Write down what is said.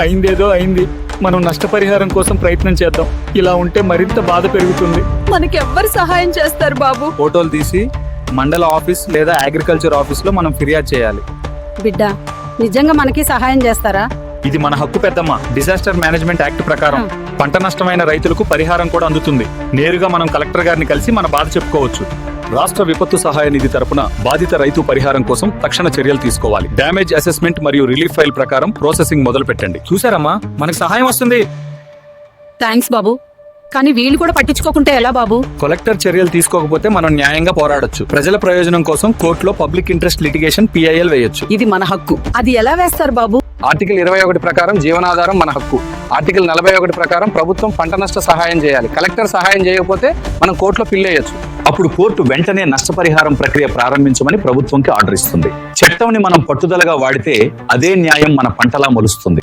అయిందేదో అయింది. మనం నష్టపరిహారం కోసం ప్రయత్నం చేద్దాం. ఇలా ఉంటే మరింత బాధ పెరుగుతుంది. మనకెవ్వరు సహాయం చేస్తారు బాబు? ఫోటోలు తీసి మండల ఆఫీస్ లేదా అగ్రికల్చర్ ఆఫీస్లో మనం ఫిర్యాదు చేయాలి. బిడ్డ నిజంగా మనకి సహాయం చేస్తారా? ఇది మన హక్కు పెద్దమ్మ. డిజాస్టర్ మేనేజ్మెంట్ యాక్ట్ ప్రకారం పంట నష్టమైన రైతులకు పరిహారం కూడా అందుతుంది. నేరుగా మనం కలెక్టర్ గారిని కలిసి మన బాధ చెప్పుకోవచ్చు. రాష్ట్ర విపత్తు సహాయ నిధి తరపున బాధిత రైతు పరిహారం కోసం తక్షణ చర్యలు తీసుకోవాలి. డ్యామేజ్ అసెస్మెంట్ మరియు రిలీఫ్ ఫైల్ ప్రకారం ప్రాసెసింగ్ మొదలు పెట్టండి చూసారమ్మా? మనకు సహాయం వస్తుంది. థ్యాంక్స్ బాబు. కానీ వీళ్ళు కూడా పట్టించుకోకుంటే ఎలా బాబు? కలెక్టర్ చర్యలు తీసుకోకపోతే మనం న్యాయంగా పోరాడొచ్చు. ప్రజల ప్రయోజనం కోసం కోర్టులో పబ్లిక్ ఇంట్రెస్ట్ లిటిగేషన్ పిఐఎల్ వేయొచ్చు. ఇది మన హక్కు. అది ఎలా వేస్తారు బాబు? ఆర్టికల్ ఇరవై ఒకటి ప్రకారం జీవనాధారం మన హక్కు. ఆర్టికల్ నలభై ఒకటి ప్రకారం ప్రభుత్వం పంట నష్ట సహాయం చేయాలి. కలెక్టర్ సహాయం చేయకపోతే మనం కోర్టులో ఫిల్ వేయొచ్చు అప్పుడు కోర్టు వెంటనే నష్టపరిహారం ప్రక్రియ ప్రారంభించమని ప్రభుత్వంకి ఆర్డర్ ఇస్తుంది. చట్టంని మనం పట్టుదలగా వాడితే అదే న్యాయం మన పంటలా మొలుస్తుంది.